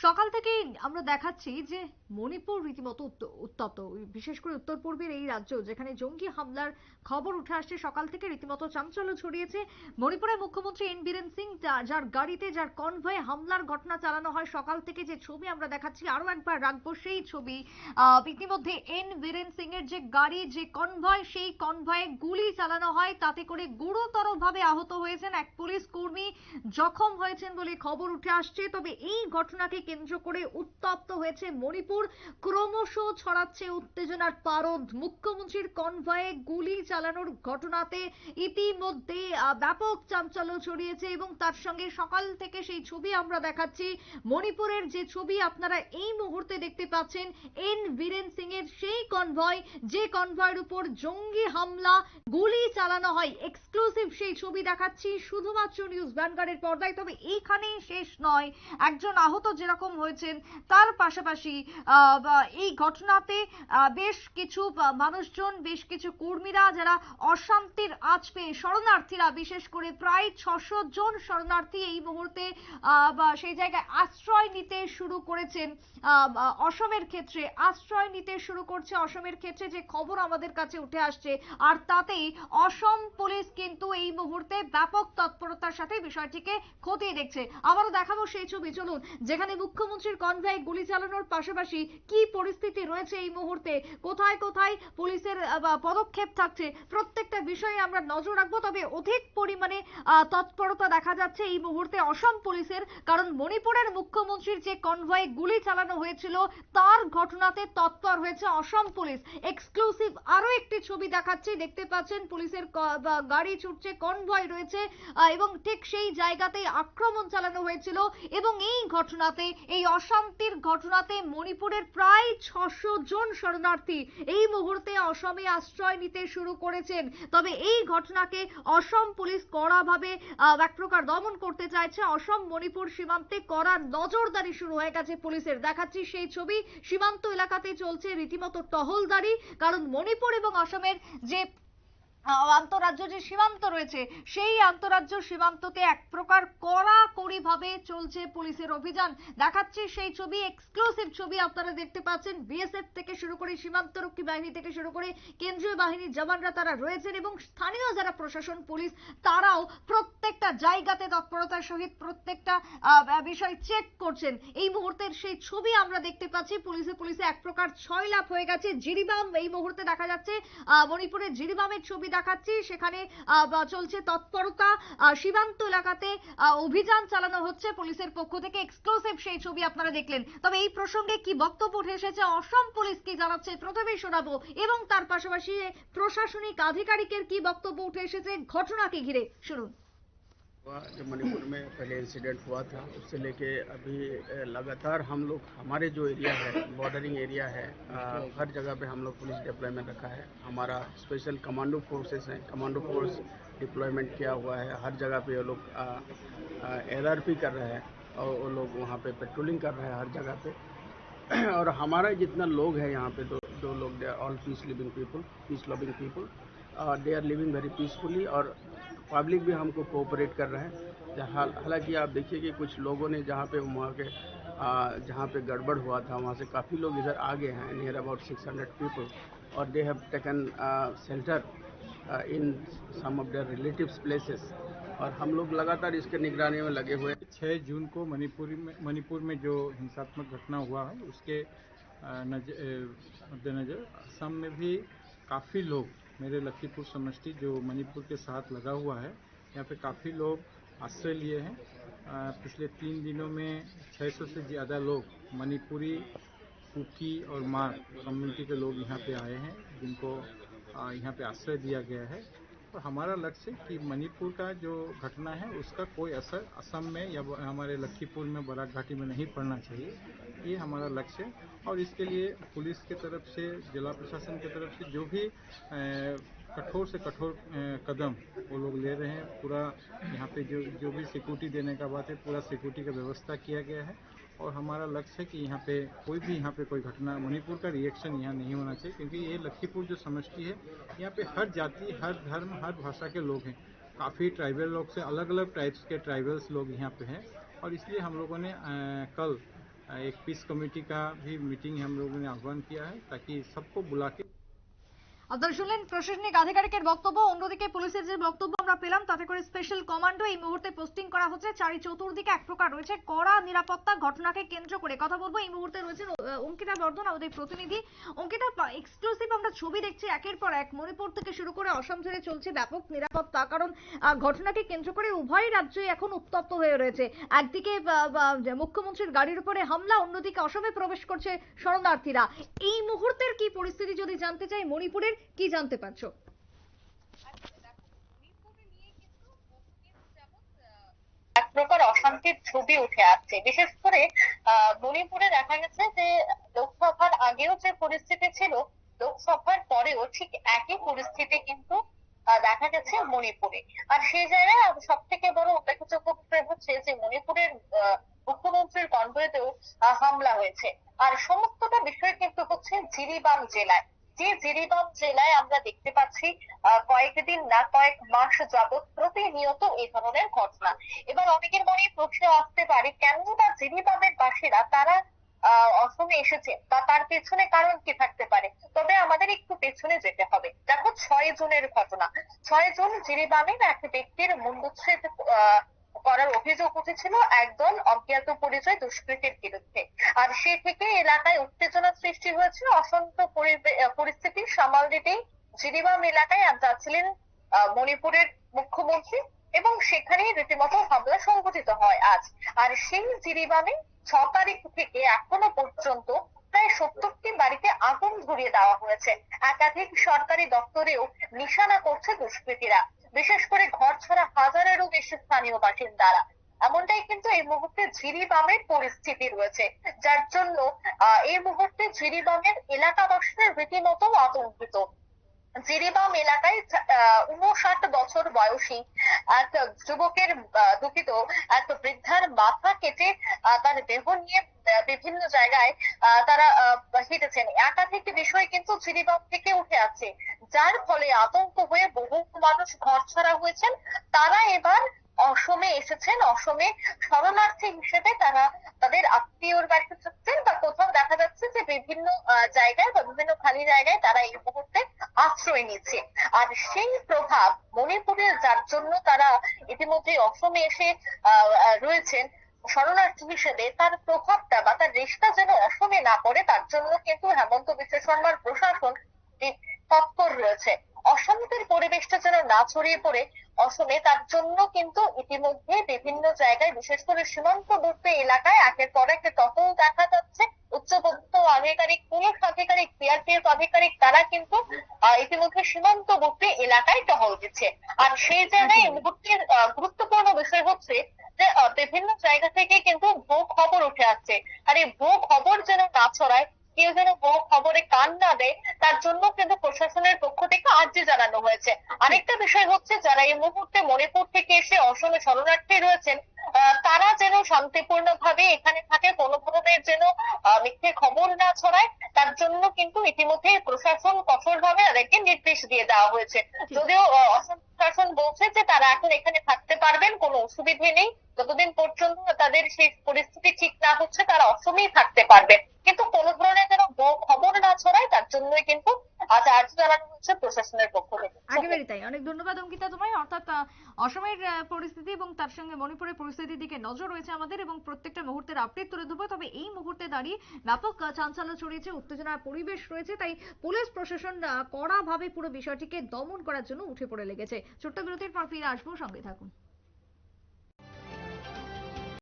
সকাল থেকেই আমরা দেখাচ্ছি যে মণিপুর রীতিমতো উত্ত- উত্তপ্ত। বিশেষ করে উত্তর পূর্বের এই রাজ্য যেখানে জঙ্গি হামলার খবর উঠে আসছে, সকাল থেকে রীতিমতো চাঞ্চল্য ছড়িয়েছে। মণিপুরের মুখ্যমন্ত্রী এন বীরেন সিং যার গাড়িতে, যার কনভয়ে হামলার ঘটনা চালানো হয়, সকাল থেকে যে ছবি আমরা দেখাচ্ছি আরও একবার রাখব সেই ছবি। ইতিমধ্যে এন বীরেন সিং এর যে গাড়ি, যে কনভয়, সেই কনভয়ে গুলি চালানো হয়। তাতে করে গুরুতরভাবে আহত হয়েছেন এক পুলিশ কর্মী। জখম হয়েছেন বলে খবর উঠে আসছে। তবে এই ঘটনাকে কেন্দ্র করে উত্তপ্ত হয়েছে মণিপুর। ক্রমশ ছড়াচ্ছে উত্তেজনার পারদ। মুখ্যমন্ত্রীর কনভয়ে গুলি চালানোর ঘটনাতে ইতিমধ্যে ব্যাপক চাঞ্চল্য ছড়িয়েছে এবং তার সঙ্গে সকাল থেকে সেই ছবি আমরা দেখাচ্ছি। মণিপুরের যে ছবি আপনারা এই মুহূর্তে দেখতে পাচ্ছেন, এন বীরেন সিং এর সেই কনভয়, যে কনভয়ের উপর জঙ্গি হামলা, গুলি চালানো হয়। এক্সক্লুসিভ সেই ছবি দেখাচ্ছি, শুধুমাত্র নিউজ ভ্যানগার্ডের পর্দায়। তবে এইখানেই শেষ নয়। একজন আহত যেরকম হয়েছেন। তার পাশাপাশি এই ঘটনাতে বেশ কিছু মানুষজন, বেশ কিছু কর্মীরা যারা অশান্তির আঁচ পেয়ে শরণার্থীরা, বিশেষ করে প্রায় ছশো জন শরণার্থী এই মুহূর্তে সেই জায়গায় আশ্রয় নিতে শুরু করেছেন। অসমের ক্ষেত্রে আশ্রয় নিতে শুরু করছে। অসমের ক্ষেত্রে যে খবর আমাদের কাছে উঠে আসছে, আর তাতেই অসম পুলিশ কিন্তু এই মুহূর্তে ব্যাপক তৎপরতার সাথে বিষয়টিকে খতিয়ে দেখছে। আবারও দেখাবো সেই ছবি। চলুন, যেখানে মুখ্যমন্ত্রীর কনভয়ে গুলি চালানোর পাশাপাশি কি পরিস্থিতি রয়েছে এই মুহূর্তে? কোথায় কোথায় পুলিশের পদক্ষেপ থাকছে? প্রত্যেকটা বিষয়ে আমরা নজর রাখব, তবে অধিক পরিমাণে তৎপরতা দেখা যাচ্ছে এই মুহূর্তে অসম পুলিশের। কারণ মণিপুরের মুখ্যমন্ত্রীর যে কনভয়ে গুলি চালানো হয়েছিল, তার ঘটনাতে তৎপর হয়েছে অসম পুলিশ। এক্সক্লুসিভ আরও একটি ছবি দেখাচ্ছি। দেখতে পাচ্ছেন পুলিশের গাড়ি ছুটছে, কনভয় রয়েছে এবং ঠিক সেই জায়গাতেই আক্রমণ চালানো হয়েছিল এবং এই ঘটনাতে এই অশান্তির ঘটনাতে মণিপুরের প্রায় ছশো জন শরণার্থী এই মুহূর্তে অসমে আশ্রয় নিতে শুরু করেছেন। তবে এই ঘটনাকে অসম পুলিশ কড়াভাবে এক প্রকার দমন করতে চাইছে। অসম, মণিপুর সীমান্তে কড়া নজরদারি শুরু হয়ে গেছে পুলিশের। দেখাচ্ছি সেই ছবি। সীমান্ত এলাকাতে চলছে রীতিমতো টহলদারি। কারণ মণিপুর এবং অসমের যে আন্তরাজ্য যে সীমান্ত রয়েছে, সেই আন্তরাজ্য সীমান্ততে এক প্রকার কড়াকড়ি ভাবে চলছে পুলিশের অভিযান। দেখাচ্ছি সেই ছবি এক্সক্লুসিভ ছবি আপনারা দেখতে পাচ্ছেন। বিএসএফ থেকে শুরু করে সীমান্তরক্ষী বাহিনী থেকে শুরু করে কেন্দ্রীয় বাহিনীর জওয়ানরা তারা রয়েছেন এবং স্থানীয় যারা প্রশাসন, পুলিশ, তারাও প্রত্যেকটা জায়গাতে তৎপরতার সহিত প্রত্যেকটা বিষয় চেক করছেন। এই মুহূর্তের সেই ছবি আমরা দেখতে পাচ্ছি, পুলিশে পুলিশে এক প্রকার ছয় লাভ হয়ে গেছে। জিরিবাম, এই মুহূর্তে দেখা যাচ্ছে মণিপুরের জিরিবামের ছবি দেখাচ্ছি। সেখানে চলছে তৎপরতা। সীমান্ত এলাকাতে অভিযান চালানো হচ্ছে পুলিশের পক্ষ থেকে। এক্সক্লুসিভ সেই ছবি আপনারা দেখলেন। তবে এই প্রসঙ্গে কি বক্তব্য উঠে এসেছে? অসম পুলিশ কি জানাচ্ছে? প্রথমেই শোনাবো। এবং তার পাশাপাশি প্রশাসনিক আধিকারিকের কি বক্তব্য উঠে এসেছে? ঘটনাকে ঘিরে। শুনুন। जो मणिपुर में पहले इंसिडेंट हुआ था, उससे लेके अभी लगातार हम लोग, हमारे जो एरिया है बॉर्डरिंग एरिया है हर जगह पे हम लोग पुलिस डिप्लॉयमेंट रखा है। हमारा स्पेशल कमांडो फोर्सेस हैं कमांडो फोर्स डिप्लॉयमेंट किया हुआ है। हर जगह पे वो लोग एल कर रहे हैं और वो लोग वहाँ पे पेट्रोलिंग कर रहे हैं हर जगह पे। और हमारा जितना लोग हैं यहाँ पे, दो दो लोग all peace living people peace loving people they are living very peacefully और पब्लिक भी हमको कोऑपरेट कर रहे हैं। हालाँकि आप देखिए कि कुछ लोगों ने जहाँ पे वहाँ के जहाँ पे गड़बड़ हुआ था, वहाँ से काफ़ी लोग इधर आ गए हैं नियर अबाउट 600 पीपल और they have taken shelter in some of their relatives places और हम लोग लगातार इसके निगरानी में लगे हुए हैं। छः जून को मणिपुर में मणिपुर में जो हिंसात्मक घटना हुआ है, उसके मद्देनज़र असम में भी काफ़ी लोग मेरे लखीपुर समष्टि जो मणिपुर के साथ लगा हुआ है, यहाँ पे काफ़ी लोग आश्रय लिए हैं। पिछले तीन दिनों में 600 से ज़्यादा लोग मणिपुरी, कुकी और मार कम्युनिटी के लोग यहाँ पे आए हैं, जिनको यहाँ पे आश्रय दिया गया है। और हमारा लक्ष्य कि मणिपुर का जो घटना है, उसका कोई असर असम में या हमारे लखीपुर में बराक घाटी में नहीं पड़ना चाहिए। ये हमारा लक्ष्य है। और इसके लिए पुलिस के तरफ़ से जिला प्रशासन की तरफ़ से जो भी कठोर से कठोर कदम वो लोग ले रहे हैं। पूरा यहाँ पे जो जो भी सिक्योरिटी देने का बात है पूरा सिक्योरिटी का व्यवस्था किया गया है। और हमारा लक्ष्य है कि यहाँ पे कोई भी यहाँ पे कोई घटना मणिपुर का रिएक्शन यहाँ नहीं होना चाहिए क्योंकि ये लखीपुर जो समष्टि है यहाँ पे हर जाति हर धर्म हर भाषा के लोग हैं। काफ़ी ट्राइबल लोग से अलग अलग टाइप्स के ट्राइबल्स लोग यहाँ पे हैं। और इसलिए हम लोगों ने अ, कल एक पीस कमेटी का भी मीटिंग हम लोगों ने आह्वान किया है ताकि सबको बुला के আপনারা শুনলেন প্রশাসনিক আধিকারিকের বক্তব্য অন্যদিকে পুলিশের যে বক্তব্য আমরা পেলাম, তাতে করে স্পেশাল কমান্ডো এই মুহূর্তে পোস্টিং করা হচ্ছে। চারি চতুর্দিকে এক প্রকার রয়েছে কড়া নিরাপত্তা ঘটনাকে কেন্দ্র করে। কথা বলব, এই মুহূর্তে রয়েছে অঙ্কিতা বর্ধন, আমাদের প্রতিনিধি। অঙ্কিতা এক্সক্লুসিভ আমরা ছবি দেখছি একের পর এক। মণিপুর থেকে শুরু করে অসম জুড়ে চলছে ব্যাপক নিরাপত্তা, কারণ ঘটনাকে কেন্দ্র করে উভয় রাজ্যই এখন উত্তপ্ত হয়ে রয়েছে। একদিকে মুখ্যমন্ত্রীর গাড়ির উপরে হামলা, অন্যদিকে অসমে প্রবেশ করছে শরণার্থীরা। এই মুহূর্তের কি পরিস্থিতি যদি জানতে চাই, মণিপুরের কি জানতে পারছ এক প্রকার অশান্তির ছবি উঠে আসছে। বিশেষ করে মণিপুরে দেখা গেছে যে, লোকসভার আগেও যে পরিস্থিতি ছিল, লোকসভার পরেও ঠিক একই পরিস্থিতি কিন্তু দেখা গেছে মণিপুরে। আর সেই জায়গায় সব থেকে বড় উল্লেখযোগ্য বিষয় হচ্ছে যে, মণিপুরের মুখ্যমন্ত্রীর কনভয়েতেও হামলা হয়েছে। আর সমস্তটা বিষয় কিন্তু হচ্ছে জিরিবাম জেলায়। যে জিরিবাম জেলায় আমরা দেখতে পাচ্ছি কয়েকদিন না কয়েক মাস যাবৎ প্রতিনিয়ত এই ধরনের ঘটনা। এবার অনেকের মনে প্রশ্ন আসতে পারে কেন বা জিরিবামের বাসীরা তারা অসমে এসেছে বা তার পেছনে কারণ কি থাকতে পারে? তবে আমাদের একটু পেছনে যেতে হবে। দেখো ছয় জুনের ঘটনা। ছয় জুন জিরিবামের এক ব্যক্তির মুন্ডুচ্ছেদ আহ, করার অভিযোগ উঠেছিল একদল অজ্ঞাত পরিচয় দুষ্কৃতীর বিরুদ্ধে। আর সে থেকে এলাকায় উত্তেজনা সৃষ্টি হয়েছিল। অশান্ত পরিস্থিতি সামাল দিতেই জিরিবাম এলাকায় যাচ্ছিলেন মণিপুরের মুখ্যমন্ত্রী এবং সেখানেই রীতিমতো হামলা সংঘটিত হয় আজ। আর সেই জিরিবামে ছ তারিখ থেকে এখনও পর্যন্ত প্রায় সত্তরটি বাড়িতে আগুন ধরিয়ে দেওয়া হয়েছে। একাধিক সরকারি দপ্তরেও নিশানা করছে দুষ্কৃতীরা। বিশেষ করে ঘর ছাড়া হাজারেরও বেশি স্থানীয় বাসিন্দারা। এমনটাই কিন্তু এই মুহূর্তে জিরিবামের পরিস্থিতি রয়েছে, যার জন্য এই মুহূর্তে ঝিরিবামের এলাকাবাসীরা রীতিমতো আতঙ্কিত। জিরিবাম এলাকায় উনষাট বছর বয়সী এক যুবকের দুঃখিত, এক বৃদ্ধার মাথা কেটে তার দেহ নিয়ে বিভিন্ন জায়গায় তারা হেঁটেছেন। একাধিক বিষয় কিন্তু জিরিবাম থেকে উঠে আসছে, যার ফলে আতঙ্ক হয়ে বহু মানুষ ঘর ছাড়া হয়েছেন। তারা এবার অসমে এসেছেন। অসমে শরণার্থী হিসেবে তারা তাদের আত্মীয়র বাড়িতে থাকছেন বা কোথাও দেখা যাচ্ছে যে বিভিন্ন জায়গায় বা বিভিন্ন খালি জায়গায় তারা এই মুহূর্তে আশ্রয় নিচ্ছে। আর সেই প্রভাব মণিপুরের যার জন্য তারা ইতিমধ্যে অসমে এসে রয়েছেন। শরণার্থী হিসেবে তার প্রভাবটা বা তার রেশটা যেন অসমে না পড়ে, তার জন্য কিন্তু হেমন্ত বিশ্ব শর্মার প্রশাসন তৎপর রয়েছে। অশান্তির পরিবেশটা যেন না ছড়িয়ে পড়ে অসমে তার জন্য কিন্তু ইতিমধ্যে বিভিন্ন জায়গায় বিশেষ করে সীমান্তবর্তী এলাকায় একের পর একটা টহল দেখা যাচ্ছে। উচ্চপদস্থ আধিকারিক পুলিশ আধিকারিক সিআরপিএফ আধিকারিক তারা কিন্তু আহ, ইতিমধ্যে সীমান্তবর্তী এলাকায় টহল দিচ্ছে। আর সেই জায়গায় এই মুহূর্তের আহ, গুরুত্বপূর্ণ বিষয় হচ্ছে যে বিভিন্ন জায়গা থেকে কিন্তু ভুয়ো খবর উঠে আসছে। আর এই ভুয়ো খবর যেন না ছড়ায় কেউ যেন ভুয়ো খবরে কান না দেয় তার জন্য কিন্তু প্রশাসনের পক্ষ থেকে আর্জি জানানো হয়েছে। আরেকটা বিষয় হচ্ছে যারা এই মুহূর্তে মণিপুর থেকে এসে অসমে শরণার্থী রয়েছেন তারা যেন শান্তিপূর্ণ ভাবে এখানে থাকে কোনো ধরনের যেন মিথ্যে খবর না ছড়ায় তার জন্য কিন্তু ইতিমধ্যে প্রশাসন কঠোরভাবে তাদেরকে নির্দেশ দিয়ে দেওয়া হয়েছে। যদিও অসম প্রশাসন বলছে যে তারা এখন এখানে থাকতে পারবেন কোনো অসুবিধে নেই। যতদিন পর্যন্ত তাদের সেই পরিস্থিতি ঠিক না হচ্ছে, তারা অসমেই থাকতে পারবে। কিন্তু কোনো ধরনের যেন খবর না ছড়ায়, তার জন্যই কিন্তু আজ আর্জি জানানো হচ্ছে প্রশাসনের পক্ষ থেকে। একেবারেই তাই। অনেক ধন্যবাদ, অঙ্কিতা, তোমায়। অর্থাৎ অসমের পরিস্থিতি এবং তার সঙ্গে মণিপুরের পরিস্থিতির দিকে নজর রয়েছে আমাদের এবং প্রত্যেকটা মুহূর্তের আপডেট তুলে দেবো তবে এই মুহূর্তে দাঁড়িয়ে ব্যাপক চাঞ্চল্য ছড়িয়েছে, উত্তেজনার পরিবেশ রয়েছে, তাই পুলিশ প্রশাসন কড়াভাবে পুরো বিষয়টিকে দমন করার জন্য উঠে পড়ে লেগেছে। ছোট্ট বিরতির পর ফিরে আসব, সঙ্গে থাকুন।